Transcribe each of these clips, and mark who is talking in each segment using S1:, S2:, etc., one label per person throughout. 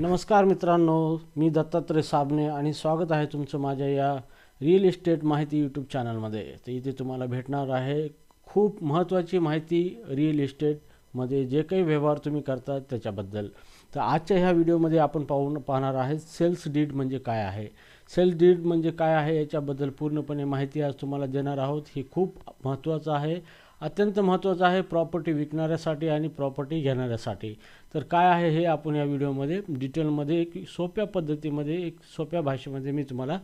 S1: नमस्कार मित्रांनो मी दत्तात्रय साबणे आणि स्वागत आहे तुमचं माझ्या या रिअल इस्टेट माहिती यूट्यूब चॅनलमध्ये. तर इथे तुम्हाला भेटणार आहे खूप महत्त्वाची माहिती रिअल इस्टेटमध्ये जे काही व्यवहार तुम्ही करता त्याच्याबद्दल. तर आजच्या ह्या व्हिडिओमध्ये आपण पाहून पाहणार आहे सेल्स डीड म्हणजे काय आहे. सेल्स डीड म्हणजे काय आहे याच्याबद्दल पूर्णपणे माहिती आज तुम्हाला देणार आहोत. ही खूप महत्त्वाचं आहे. अत्यंत महत्त्वाचं आहे प्रॉपर्टी विकणाऱ्यासाठी आणि प्रॉपर्टी घेणाऱ्यासाठी. तर काय आहे हे आपण या व्हिडिओमध्ये डिटेलमध्ये एक सोप्या पद्धतीमध्ये एक सोप्या भाषेमध्ये मी तुम्हाला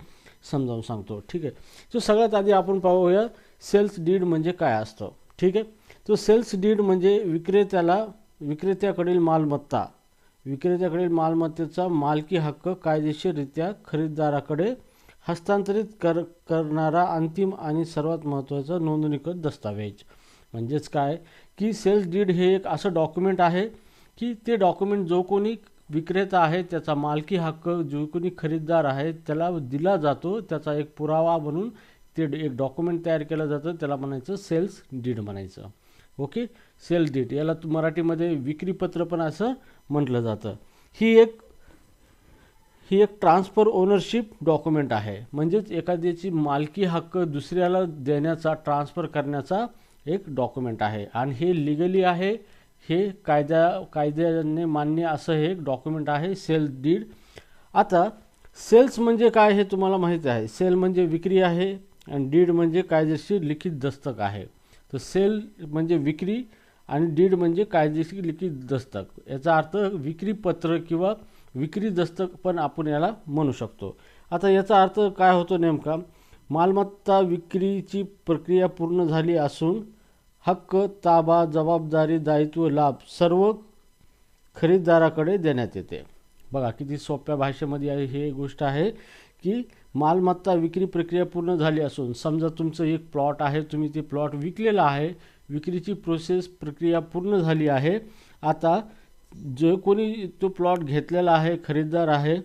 S1: समजावून सांगतो. ठीक आहे? तो सगळ्यात आधी आपण पाहूया सेल्स डीड म्हणजे काय असतं. ठीक आहे? तो सेल्स डीड म्हणजे विक्रेत्याला विक्रेत्याकडील मालमत्ता. विक्रेत्याकडील मालमत्तेचा मालकी हक्क कायदेशीररित्या खरेदीदाराकडे हस्तांतरित कर करणारा अंतिम आणि सर्वात महत्त्वाचा नोंदणीकृत दस्तावेज. म्हणजेच काय? की सेल्स डीड हे एक असं डॉक्युमेंट आहे की ते डॉक्युमेंट जो कोणी विक्रेता आहे त्याचा मालकी हक्क जो कोणी खरीददार आहे त्याला दिला जातो त्याचा एक पुरावा म्हणून ते एक डॉक्युमेंट तयार केलं जातं त्याला म्हणायचं सेल्स डीड म्हणायचं. ओके? Sales deed. याला मराठीमध्ये विक्रीपत्र पण असं म्हटलं जातं. ही एक ही एक ट्रान्सफर ओनरशिप डॉक्युमेंट आहे. म्हणजेच एखाद्याची मालकी हक्क दुसऱ्याला देण्याचा ट्रान्सफर करण्याचा एक डॉक्युमेंट आहे. आणि हे लिगली आहे. हे कायद्या कायद्याने मान्य असं हे एक डॉक्युमेंट आहे सेल्स डीड आता सेल्स म्हणजे काय हे तुम्हाला माहिती आहे. सेल म्हणजे विक्री आहे आणि डीड म्हणजे कायदेशीर लिखित दस्तक आहे. तर सेल म्हणजे विक्री आणि डीड म्हणजे कायदेशीर लिखित दस्तक. याचा अर्थ विक्री पत्र किंवा विक्री दस्तक पण आपण याला म्हणू शकतो. आता याचा अर्थ काय होतो नेमका? मालमत्ता विक्रीची प्रक्रिया पूर्ण झाली असून हक्क ताबा जबाबदारी दायित्व लाभ सर्व खरीददाराकडे देण्यात येते. बघा किती सोप्या भाषेमध्ये आहे एक गोष्ट आहे की मालमत्ता विक्री प्रक्रिया पूर्ण झाली असून समजा तुमचं एक प्लॉट आहे तुम्ही ते प्लॉट विकलेला आहे विक्रीची प्रोसेस प्रक्रिया पूर्ण झाली आहे आता जो कोणी तो प्लॉट घेतलेला आहे खरीददार आहे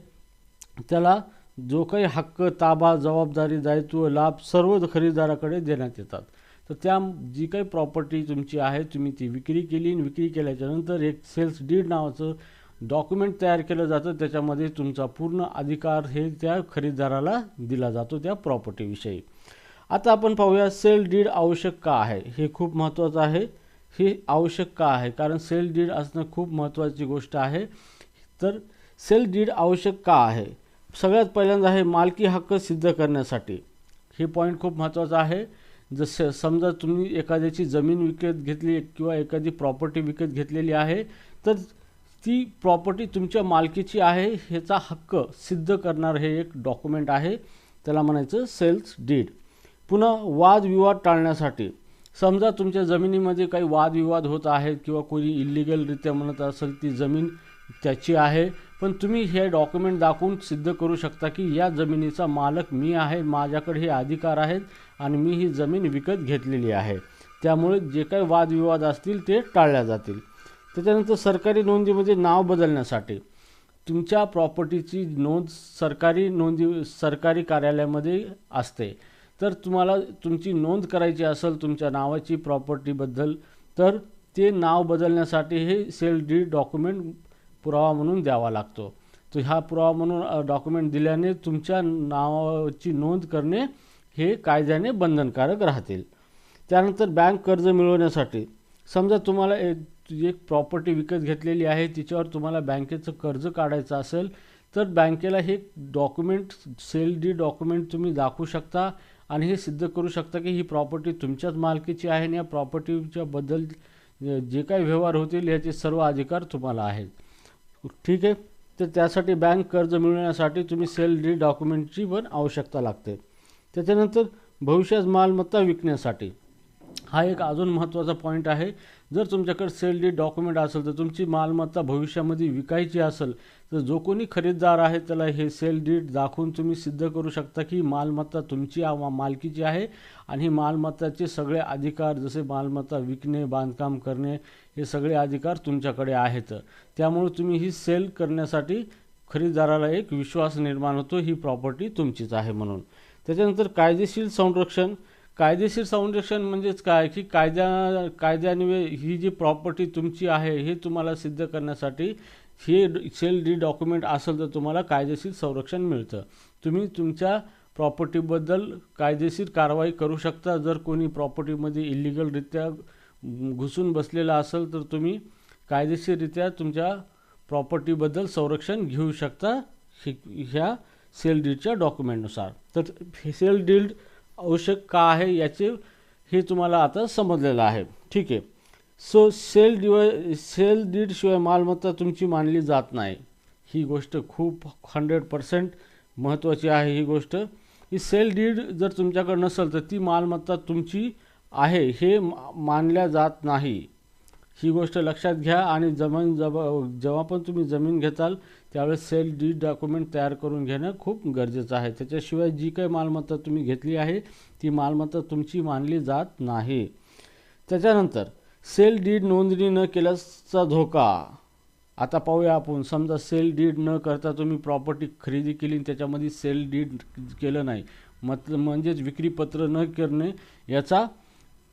S1: त्याला जो काही हक्क ताबा जबाबदारी दायित्व लाभ सर्व खरीददाराकडे देण्यात येतात. तर त्या जी काही प्रॉपर्टी तुमची आहे तुम्ही ती विक्री केली आणि विक्री केल्याच्यानंतर एक सेल्स डीड नावाचं डॉक्युमेंट तयार केलं जातं. त्याच्यामध्ये तुमचा पूर्ण अधिकार हे त्या खरेदीदाराला दिला जातो त्या प्रॉपर्टीविषयी आता आपण पाहूया सेल डीड आवश्यक का आहे? हे खूप महत्त्वाचं आहे. हे आवश्यक का आहे? कारण सेल डीड असणं खूप महत्त्वाची गोष्ट आहे. तर सेल डीड आवश्यक का आहे? सगळ्यात पहिल्यांदा आहे मालकी हक्क सिद्ध करण्यासाठी. हे पॉईंट खूप महत्त्वाचं आहे. जसं समजा तुम्ही एखाद्याची जमीन विकत घेतली किंवा एखादी प्रॉपर्टी विकत घेतलेली आहे तर ती प्रॉपर्टी तुमच्या मालकीची आहे ह्याचा हक्क सिद्ध करणार हे एक डॉक्युमेंट आहे. त्याला म्हणायचं सेल्स डीड पुन्हा वादविवाद टाळण्यासाठी. समजा तुमच्या जमिनीमध्ये काही वादविवाद होत आहेत किंवा कोणी इलिगलरित्या म्हणत असेल ती जमीन त्याची आहे पण तुम्ही हे डॉक्युमेंट दाखवून सिद्ध करू शकता की या जमिनीचा मालक मी आहे माझ्याकडे हे अधिकार आहेत आणि मी ही जमीन विकत घेतलेली आहे. त्यामुळे जे काही वादविवाद असतील ते टाळल्या जातील. त्याच्यानंतर सरकारी नोंदीमध्ये म्हणजे नाव बदलण्यासाठी. तुमच्या प्रॉपर्टीची नोंद सरकारी नोंदी सरकारी कार्यालयामध्ये असते. तर तुम्हाला तुमची नोंद करायची असेल तुमच्या नावाची प्रॉपर्टीबद्दल तर ते नाव बदलण्यासाठी हे सेल डी डॉक्युमेंट पुरावा म्हणून द्यावा लागतो. तर ह्या पुरावा म्हणून डॉक्युमेंट दिल्याने तुमच्या नावाची नोंद करणे हे कायद्याने बंधनकारक राहतील. त्यानंतर बँक कर्ज मिळवण्यासाठी समजा तुम्हाला एक एक प्रॉपर्टी विकत घेतलेली आहे तिच्यावर तुम्हाला बँकेचं कर्ज काढायचं असेल तर बँकेला हे डॉक्युमेंट सेल डी डॉक्युमेंट तुम्ही दाखवू शकता आणि हे सिद्ध करू शकता की ही प्रॉपर्टी तुमच्याच मालकीची आहे आणि या प्रॉपर्टीच्या बद्दल जे काही व्यवहार होतील याचे सर्व अधिकार तुम्हाला आहेत. ठीक आहे? तर त्यासाठी बँक कर्ज मिळवण्यासाठी तुम्ही सेल डी डॉक्युमेंटची पण आवश्यकता लागते. त्याच्यानंतर भविष्यात मालमत्ता विकण्यासाठी. हा एक अजून महत्त्वाचा पॉईंट आहे. जर तुमच्याकडे सेल डी डॉक्युमेंट असेल तर तुमची मालमत्ता भविष्यामध्ये विकायची असेल तर जो कोणी खरेदीदार आहे त्याला हे सेल डीड दाखवून तुम्ही सिद्ध करू शकता की मालमत्ता तुमची मालकीची आहे आणि ही मालमत्ताचे सगळे अधिकार जसे मालमत्ता विकणे बांधकाम करणे हे सगळे अधिकार तुमच्याकडे आहेत. त्यामुळे तुम्ही ही सेल करण्यासाठी खरेदीदाराला एक विश्वास निर्माण होतो ही प्रॉपर्टी तुमचीच आहे म्हणून. त्याच्यानंतर कायदेशीर संरक्षण. कायदेशीर संरक्षण म्हणजेच काय? की कायद्या कायद्यान्वये ही जी प्रॉपर्टी तुमची आहे हे तुम्हाला सिद्ध करण्यासाठी हे सेल डी डॉक्युमेंट असेल तर तुम्हाला कायदेशीर संरक्षण मिळतं. तुम्ही तुमच्या प्रॉपर्टीबद्दल कायदेशीर कारवाई करू शकता. जर कोणी प्रॉपर्टीमध्ये इलिगलरित्या घुसून बसलेला असेल तर तुम्ही कायदेशीररित्या तुमच्या प्रॉपर्टीबद्दल संरक्षण घेऊ शकता. ह्या सेल डीडच्या डॉक्युमेंटनुसार तर हे सेल डीड आवश्यक का आहे याचे हे तुम्हाला आता समजलेलं आहे. ठीक आहे. सो सेल डिवाय सेल डीडशिवाय मालमत्ता तुमची मानली जात नाही. ही गोष्ट खूप हंड्रेड पर्सेंट महत्त्वाची आहे ही गोष्ट. ही सेल डीड जर तुमच्याकडे नसेल तर ती मालमत्ता तुमची आहे हे मानल्या जात नाही. ही गोष्ट लक्षात घ्या आणि जमीन जब जेव्हा पण तुम्ही जमीन घेताल त्यावेळेस सेल डीड डॉक्युमेंट तयार करून घेणं खूप गरजेचं आहे. त्याच्याशिवाय जी काही मालमत्ता तुम्ही घेतली आहे ती मालमत्ता तुमची मानली जात नाही. त्याच्यानंतर सेल डीड नोंदणी न केल्याचा धोका. आता पाहूया आपण. समजा सेल डीड न करता तुम्ही प्रॉपर्टी खरेदी केली आणि त्याच्यामध्ये सेल डीड केलं नाही. मत म्हणजेच विक्रीपत्र न करणे याचा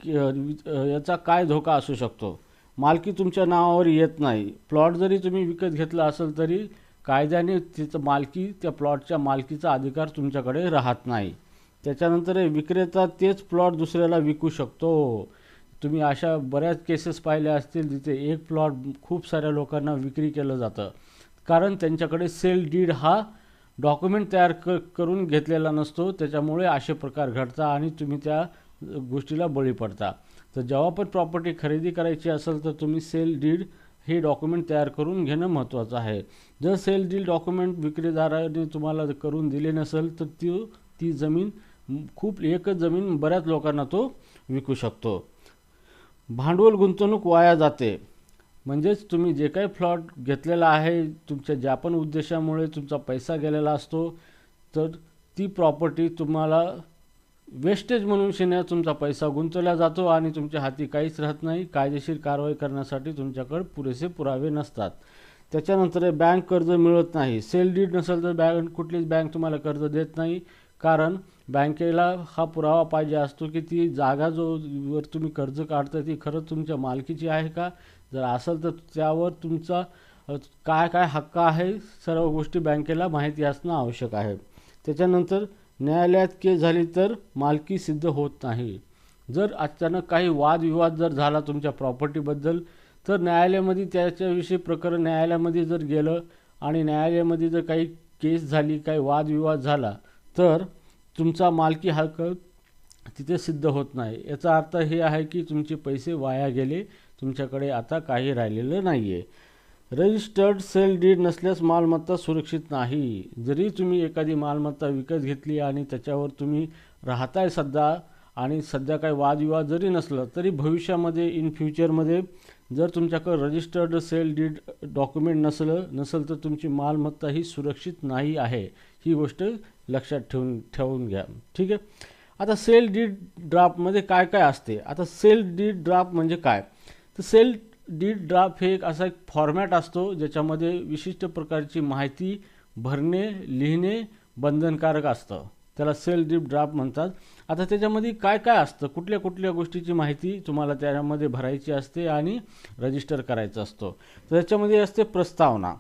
S1: याचा काय धोका असू शकतो? मालकी तुमच्या नावावर येत नाही. प्लॉट जरी तुम्ही विकत घेतला असेल तरी कायद्याने तिचं मालकी त्या प्लॉटच्या मालकीचा अधिकार तुमच्याकडे राहत नाही. त्याच्यानंतर विक्रेता तेच प्लॉट दुसऱ्याला विकू शकतो. तुम्ही अशा बऱ्याच केसेस पाहिल्या असतील जिथे एक प्लॉट खूप साऱ्या लोकांना विक्री केलं जातं. कारण त्यांच्याकडे सेल डीड हा डॉक्युमेंट तयार क करून घेतलेला नसतो. त्याच्यामुळे असे प्रकार घडतात आणि तुम्ही त्या गोष्टीला बळी पडता. तर जेव्हा पण प्रॉपर्टी खरेदी करायची असेल तर तुम्ही सेल डीड हे डॉक्युमेंट तयार करून घेणं महत्त्वाचं आहे. जर सेल डील डॉक्युमेंट विक्रीदाराने तुम्हाला करून दिले नसेल तर ती ती जमीन खूप एकच जमीन बऱ्याच लोकांना तो विकू शकतो. भांडवल गुंतवणूक वाया जाते. म्हणजेच तुम्ही जे काही फ्लॉट घेतलेला आहे तुमच्या ज्या पण उद्देशामुळे तुमचा पैसा गेलेला असतो तर ती प्रॉपर्टी तुम्हाला वेस्टेज म्हणून शेण्यात तुमचा पैसा गुंतवला जातो आणि तुमच्या हाती काहीच राहत नाही. कायदेशीर कारवाई करण्यासाठी तुमच्याकडे पुरेसे पुरावे नसतात. त्याच्यानंतर बँक कर्ज मिळत नाही. सेल डीड नसेल तर बँक कुठलीच बँक तुम्हाला कर्ज देत नाही. कारण बँकेला हा पुरावा पाहिजे असतो की ती जागा जो वर तुम्ही कर्ज काढता ती खरंच तुमच्या मालकीची आहे का? जर असेल तर त्यावर तुमचा काय काय हक्क आहे? सर्व गोष्टी बँकेला माहिती असणं आवश्यक आहे. त्याच्यानंतर न्यायालयात केस झाली तर मालकी सिद्ध होत नाही. जर अचानक काही वादविवाद जर झाला तुमच्या प्रॉपर्टीबद्दल तर न्यायालयामध्ये त्याच्याविषयी प्रकरण न्यायालयामध्ये जर गेलं आणि न्यायालयामध्ये जर काही केस झाली काही वादविवाद झाला तर तुमचा मालकी हक्क तिथे सिद्ध होत नाही. याचा अर्थ हे आहे की तुमचे पैसे वाया गेले तुमच्याकडे आता काही राहिलेलं नाही आहे रजिस्टर्ड सेल डीड नसल्यास मालमत्ता सुरक्षित नाही. जरी तुम्ही एखादी मालमत्ता विकत घेतली आणि त्याच्यावर तुम्ही राहताय सध्या आणि सध्या काही वादविवाद जरी नसलं तरी भविष्यामध्ये इन फ्युचरमध्ये जर तुमच्याकडे रजिस्टर्ड सेल डीड डॉक्युमेंट नसलं नसेल तर तुमची मालमत्ता ही सुरक्षित नाही आहे. ही गोष्ट लक्षात ठेवून ठेवून घ्या. ठीक आहे? आता सेल डीड ड्राफ्टमध्ये काय काय असते? आता सेल डीड ड्राफ्ट म्हणजे काय? तर सेल डीड ड्राफ्ट हे एक असा एक फॉर्मॅट असतो ज्याच्यामध्ये विशिष्ट प्रकारची माहिती भरणे लिहिणे बंधनकारक असतं. त्याला सेल डीप ड्राफ्ट म्हणतात. आता त्याच्यामध्ये काय काय असतं? कुठल्या कुठल्या गोष्टीची माहिती तुम्हाला त्याच्यामध्ये भरायची असते आणि रजिस्टर करायचं असतो? तर त्याच्यामध्ये असते प्रस्तावना.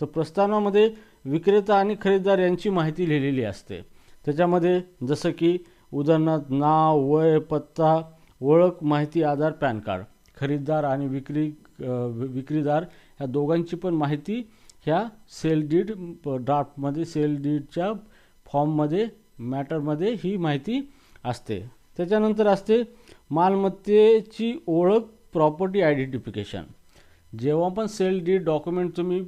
S1: तर प्रस्तावनामध्ये विक्रेता आणि खरेदीदार यांची माहिती लिहिलेली असते. त्याच्यामध्ये जसं की उदाहरणार्थ नाव वय पत्ता ओळख माहिती आधार पॅन कार्ड. खरीददार आणि विक्री विक्रीदार ह्या दोघांची पण माहिती ह्या सेल डीड ड्राफ्टमध्ये सेल डीडच्या फॉर्ममध्ये मॅटरमध्ये ही माहिती असते. त्याच्यानंतर असते मालमत्तेची ओळख प्रॉपर्टी आयडेंटिफिकेशन. जेव्हा पण सेल डीड डॉक्युमेंट तुम्ही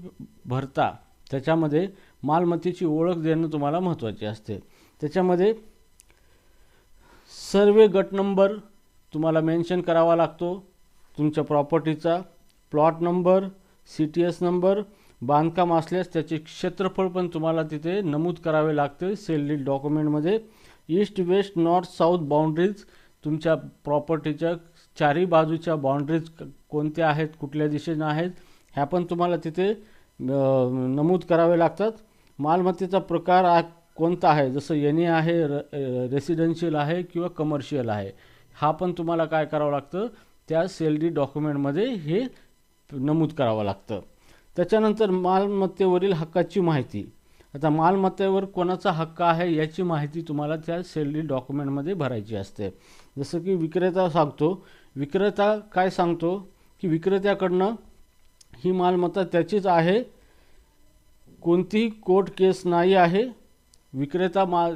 S1: भरता त्याच्यामध्ये मालमत्तेची ओळख देणं तुम्हाला महत्त्वाची असते. त्याच्यामध्ये सर्वे गट नंबर तुम्हाला मेन्शन करावा लागतो. तुमच्या प्रॉपर्टीचा plot number C T S number बांधकाम असल्यास त्याचे क्षेत्रफळ पण तुम्हाला तिथे नमूद करावे लागते सेल डॉक्युमेंटमध्ये east west north south boundaries तुमच्या प्रॉपर्टीच्या चारही बाजूच्या बाउंड्रीज कोणत्या आहेत कुठल्या दिशेनं आहेत ह्या पण तुम्हाला तिथे नमूद करावे लागतात. मालमत्तेचा प्रकार कोणता आहे? जसं एन ए आहे रेसिडेन्शियल आहे किंवा कमर्शियल आहे. हा पण तुम्हाला काय करावं लागतं? त्या सेल डी डॉक्युमेंटमध्ये हे नमूद करावं लागतं. त्याच्यानंतर मालमत्तेवरील हक्काची माहिती. आता मालमत्तेवर कोणाचा हक्क आहे याची माहिती तुम्हाला त्या सेल डॉक्युमेंटमध्ये भरायची असते. जसं की विक्रेता सांगतो विक्रेता काय सांगतो की विक्रेत्याकडनं ही मालमत्ता त्याचीच आहे कोणतीही कोर्ट केस नाही आहे विक्रेता मा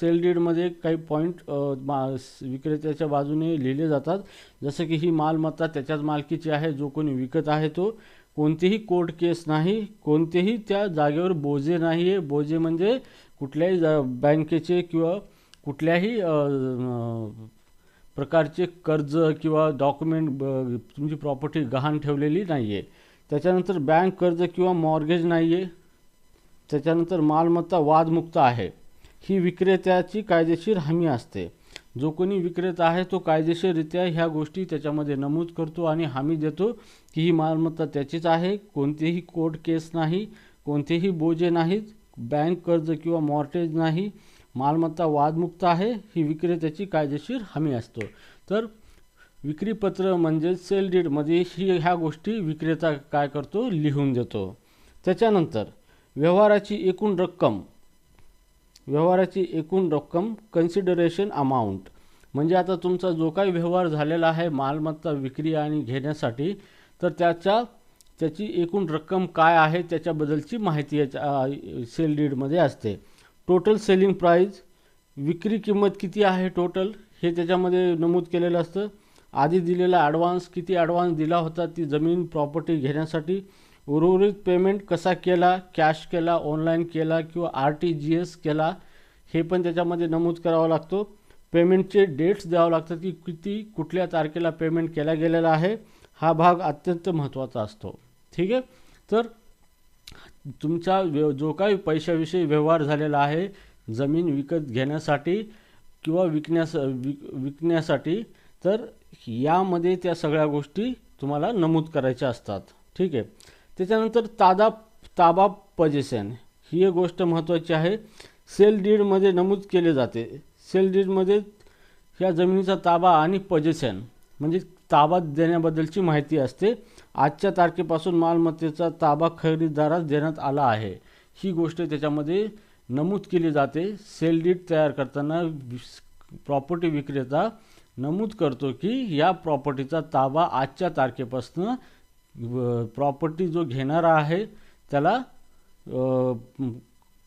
S1: सेल डीडमध्ये काही पॉईंट मा विक्रेत्याच्या बाजूने लिहिले जातात. जसं की ही मालमत्ता त्याच्याच मालकीची आहे जो कोणी विकत आहे तो. कोणतीही कोर्ट केस नाही कोणतेही त्या जागेवर बोजे नाही आहे बोजे म्हणजे कुठल्याही जा बँकेचे किंवा कुठल्याही प्रकारचे कर्ज किंवा डॉक्युमेंट ब तुमची प्रॉपर्टी गहाण ठेवलेली नाही आहे त्याच्यानंतर बँक कर्ज किंवा मॉर्गेज नाही आहे त्याच्यानंतर मालमत्ता वादमुक्त आहे. ही विक्रेत्याची कायदेशीर हमी असते. जो कोणी विक्रेता आहे तो कायदेशीररित्या ह्या गोष्टी त्याच्यामध्ये नमूद करतो आणि हमी देतो की ही मालमत्ता त्याचीच आहे. कोणतेही कोर्ट केस नाही कोणतेही बोजे नाहीत बँक कर्ज किंवा मॉर्टेज नाही. मालमत्ता वादमुक्त आहे ही विक्रेत्याची कायदेशीर हमी असतो. तर विक्रीपत्र म्हणजे सेल डीडमध्ये ही ह्या गोष्टी विक्रेता काय करतो? लिहून देतो. त्याच्यानंतर व्यवहाराची एकूण रक्कम व्यवहाराची एकूण रक्कम कन्सिडरेशन अमाऊंट म्हणजे आता तुमचा जो काही व्यवहार झालेला आहे मालमत्ता विक्री आणि घेण्यासाठी तर त्याच्या त्याची एकूण रक्कम काय आहे त्याच्याबद्दलची माहिती याच्या सेल डीडमध्ये असते. टोटल सेलिंग प्राईज विक्री किंमत किती आहे टोटल हे त्याच्यामध्ये नमूद केलेलं असतं. आधी दिलेला ॲडव्हान्स किती ॲडव्हान्स दिला होता ती जमीन प्रॉपर्टी घेण्यासाठी उर्वरित पेमेंट कसा केला कॅश केला ऑनलाईन केला किंवा आर टी जी एस केला हे पण त्याच्यामध्ये नमूद करावा लागतो. पेमेंटचे डेट्स द्यावं लागतात की किती कुठल्या तारखेला पेमेंट केला गेलेला आहे हा भाग अत्यंत महत्त्वाचा असतो. ठीक आहे? तर तुमचा व्यव जो काही पैशाविषयी व्यवहार झालेला आहे जमीन विकत घेण्यासाठी किंवा विकण्यास विक विकण्यासाठी तर यामध्ये त्या सगळ्या गोष्टी तुम्हाला नमूद करायच्या असतात. ठीक आहे? त्याच्यानंतर तादा ताबा पजेशन ही एक गोष्ट महत्त्वाची आहे. सेल डीडमध्ये नमूद केले जाते. सेल डीडमध्ये ह्या जमिनीचा ताबा आणि पजेशन म्हणजे ताबा देण्याबद्दलची माहिती असते. आजच्या तारखेपासून मालमत्तेचा ताबा खरेदीदारास देण्यात आला आहे. ही गोष्ट त्याच्यामध्ये नमूद केली जाते. सेल डीड तयार करताना प्रॉपर्टी विक्रेता नमूद करतो की या प्रॉपर्टीचा ताबा आजच्या तारखेपासून प्रॉपर्टी जो घेणारा आहे त्याला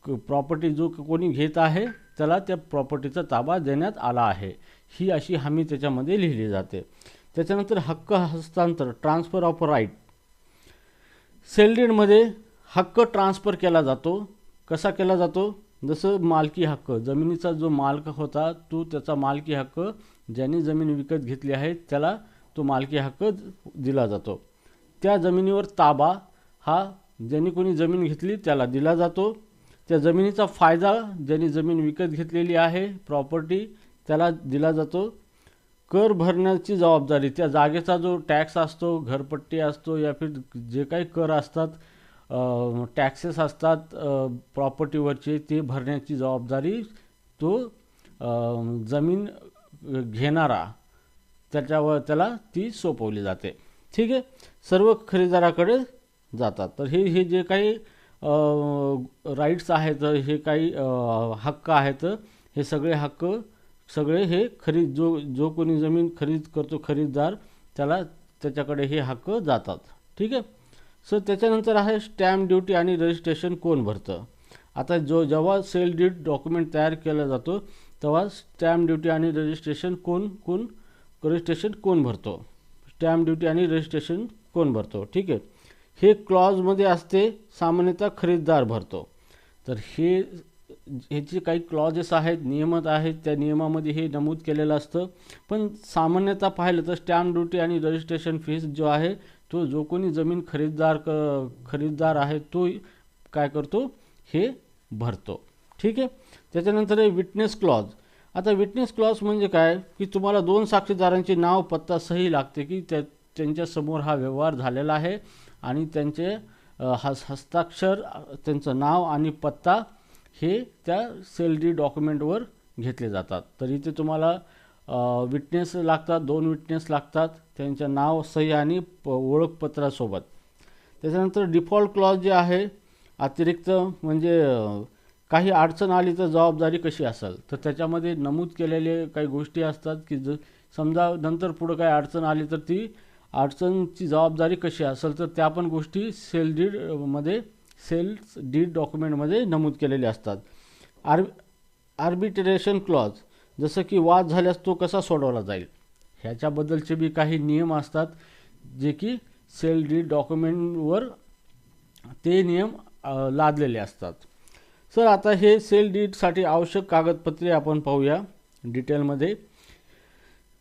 S1: प्रॉपर्टी जो कोणी घेत आहे त्याला त्या प्रॉपर्टीचा ताबा देण्यात आला आहे. ही अशी हमी त्याच्यामध्ये लिहिली जाते. त्याच्यानंतर हक्क हस्तांतर ट्रान्सफर ऑफ राईट सेलडीडमध्ये हक्क ट्रान्सफर केला जातो. कसा केला जातो? जसं मालकी हक्क जमिनीचा जो मालक होता तो त्याचा मालकी हक्क ज्याने जमीन विकत घेतली आहे त्याला तो मालकी हक्क दिला जातो. त्या जमिनीवर ताबा हा ज्यांनी कोणी जमीन घेतली त्याला दिला जातो. त्या जमिनीचा फायदा ज्यांनी जमीन विकत घेतलेली आहे प्रॉपर्टी त्याला दिला जातो. कर भरण्याची जबाबदारी त्या जागेचा जो टॅक्स असतो घरपट्टी असतो या फिर जे काही कर असतात टॅक्सेस असतात प्रॉपर्टीवरचे ते भरण्याची जबाबदारी तो जमीन घेणारा त्याच्यावर त्याला ती सोपवली जाते. ठीक आहे? सर्व खरेदीदाराकडे जातात. तर हे हे जे काही राईट्स आहेत हे काही हक्क आहेत हे सगळे हक्क सगळे हे खरीद जो जो कोणी जमीन खरीद करतो खरीददार त्याला त्याच्याकडे हे हक्क जातात. ठीक आहे? सर त्याच्यानंतर आहे स्टॅम्प ड्युटी आणि रजिस्ट्रेशन कोण भरतं? आता जो जेव्हा सेल डीड डॉक्युमेंट तयार केला जातो तेव्हा स्टॅम्प ड्युटी आणि रजिस्ट्रेशन कोण कोण? रजिस्ट्रेशन कोण भरतो? स्टॅम्प ड्युटी आणि रजिस्ट्रेशन कोण भरतो? ठीक आहे. हे क्लॉजमध्ये असते सामान्यतः खरेदीदार भरतो. तर हे ह्याचे काही क्लॉजेस आहेत नियमत आहेत त्या नियमामध्ये हे नमूद केलेलं असतं. पण सामान्यतः पाहिलं तर स्टॅम्प ड्युटी आणि रजिस्ट्रेशन फीस जो आहे तो जो कोणी जमीन खरेदीदार क खरेदीदार आहे तो काय करतो? हे भरतो. ठीक आहे? त्याच्यानंतर आहे विटनेस क्लॉज आता विटनेस क्लॉज म्हणजे काय? की तुम्हाला दोन साक्षीदारांचे नाव पत्ता सही लागते की त्या त्यांच्यासमोर हा व्यवहार झालेला आहे आणि त्यांचे हस हस्ताक्षर त्यांचं नाव आणि पत्ता हे त्या सेल डी डॉक्युमेंटवर घेतले जातात. तर इथे तुम्हाला विटनेस लागतात दोन विटनेस लागतात त्यांचं नाव सही आणि प ओळखपत्रासोबत. त्याच्यानंतर डिफॉल्ट क्लॉज जे आहे अतिरिक्त म्हणजे काही अडचण आली तर जबाबदारी कशी असेल? तर त्याच्यामध्ये नमूद केलेले काही गोष्टी असतात की ज समजा नंतर पुढं काही अडचण आली तर ती अडचणची जबाबदारी कशी असेल तर त्या पण गोष्टी सेल डीडमध्ये सेल्स डीड डॉक्युमेंटमध्ये नमूद केलेले असतात. आर आर्बिट्रेशन क्लॉज जसं की वाद झाल्यास तो कसा सोडवला जाईल? ह्याच्याबद्दलचे बी काही नियम असतात जे की सेल डीड डॉक्युमेंटवर ते नियम लादलेले असतात. सर आता हे सेल डीडसाठी आवश्यक कागदपत्रे आपण पाहूया डिटेलमध्ये.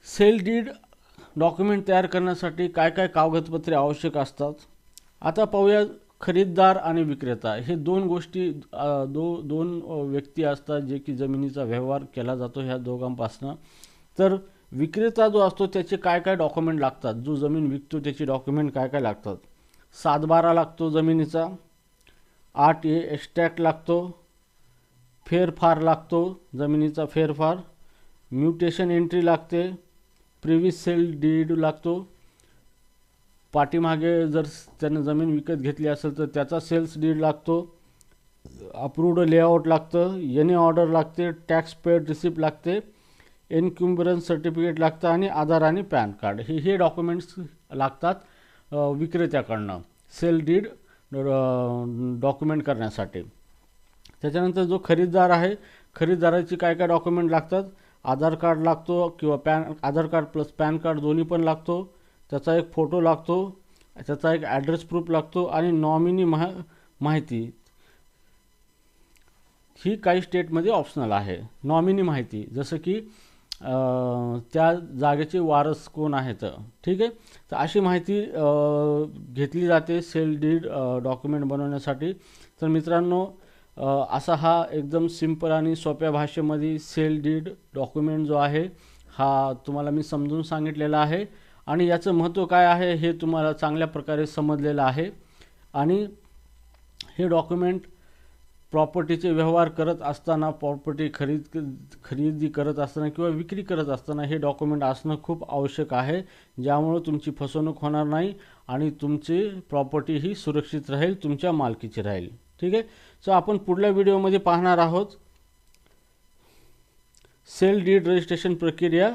S1: सेल डीड डॉक्युमेंट तयार करण्यासाठी काय काय कागदपत्रे आवश्यक असतात? आता पाहूया खरीददार आणि विक्रेता. हे दोन गोष्टी दो दोन व्यक्ती असतात जे की जमिनीचा व्यवहार केला जातो ह्या दोघांपासनं. तर विक्रेता जो असतो त्याचे काय काय डॉक्युमेंट लागतात? जो जमीन विकतो त्याचे डॉक्युमेंट काय काय लागतात? सातबारा लागतो जमिनीचा. आठ ए एक्स्ट्रॅक्ट लागतो. फेरफार लागतो जमिनीचा फेरफार. म्युटेशन एंट्री लागते प्रिव्हिस सेल डीड लागतो. पाठीमागे जर त्यानं जमीन विकत घेतली असेल तर त्याचा सेल्स डीड लागतो. अप्रूव्ड लेआउट लागतं एनी ऑर्डर लागते टॅक्स पेड रिसिप्ट लागते एनक्युम्बरन्स सर्टिफिकेट लागतं आणि आधार आणि पॅन कार्ड. हे हे डॉक्युमेंट्स लागतात विक्रेत्याकडनं. सेल डीड डॉक्युमेंट करण्यासाठी. त्याच्यानंतर जो खरीददार आहे खरीददाराची काय काय डॉक्युमेंट लागतात? आधार कार्ड लागतो किंवा PAN Aadhaar card plus PAN card दोन्ही पण लागतो. त्याचा एक फोटो लागतो त्याचा एक ॲड्रेस प्रूफ लागतो आणि नॉमिनी महा माहिती. ही काही स्टेटमध्ये ऑप्शनल आहे. नॉमिनी माहिती. जसं की त्या जागेचे वारस कोण आहेत ठीक आहे? तर अशी माहिती घेतली जाते. सेल डीड डॉक्युमेंट बनवण्यासाठी. तर मित्रांनो असा हा एकदम सिंपल आणि सोप्या भाषेमध्ये सेल डीड डॉक्युमेंट जो आहे हा तुम्हाला मी समजून सांगितलेला आहे. आणि याचं महत्त्व काय आहे हे तुम्हाला चांगल्या प्रकारे समजलेलं आहे. आणि हे डॉक्युमेंट प्रॉपर्टीचे व्यवहार करत असताना प्रॉपर्टी खरीद खरेदी करत असताना किंवा विक्री करत असताना हे डॉक्युमेंट असणं खूप आवश्यक आहे. ज्यामुळं तुमची फसवणूक होणार नाही आणि तुमची प्रॉपर्टी ही सुरक्षित राहील तुमच्या मालकीची राहील. ठीक आहे? सो आपण पुढल्या व्हिडिओमध्ये पाहणार आहोत. सेल डीड रजिस्ट्रेशन प्रक्रिया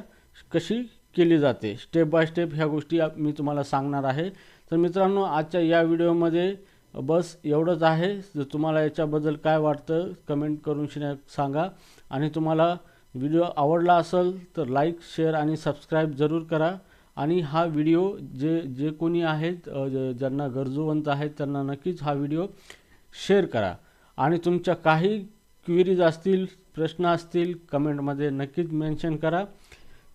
S1: कशी केली जाते? स्टेप बाय स्टेप ह्या गोष्टी मी तुम्हाला सांगणार आहे. तर मित्रांनो आजच्या या व्हिडिओमध्ये बस एवढंच आहे. जर तुम्हाला याच्याबद्दल काय वाटतं कमेंट करून शिना- सांगा. आणि तुम्हाला व्हिडिओ आवडला असेल तर लाईक शेअर आणि सबस्क्राईब जरूर करा. आणि हा व्हिडिओ जे जे कोणी आहेत ज्यांना गरजूवंत आहेत त्यांना नक्कीच हा व्हिडिओ शेअर करा. आणि तुमच्या काही क्विरीज असतील प्रश्न असतील कमेंटमध्ये नक्कीच मेन्शन करा.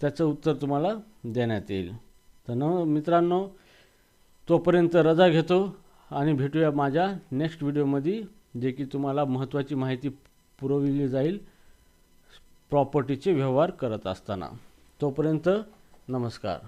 S1: त्याचं उत्तर तुम्हाला देण्यात येईल. तर न मित्रांनो तोपर्यंत रजा घेतो आणि भेटूया माझ्या नेक्स्ट व्हिडिओमध्ये जे की तुम्हाला महत्त्वाची माहिती पुरवली जाईल प्रॉपर्टीचे व्यवहार करत असताना. तोपर्यंत नमस्कार.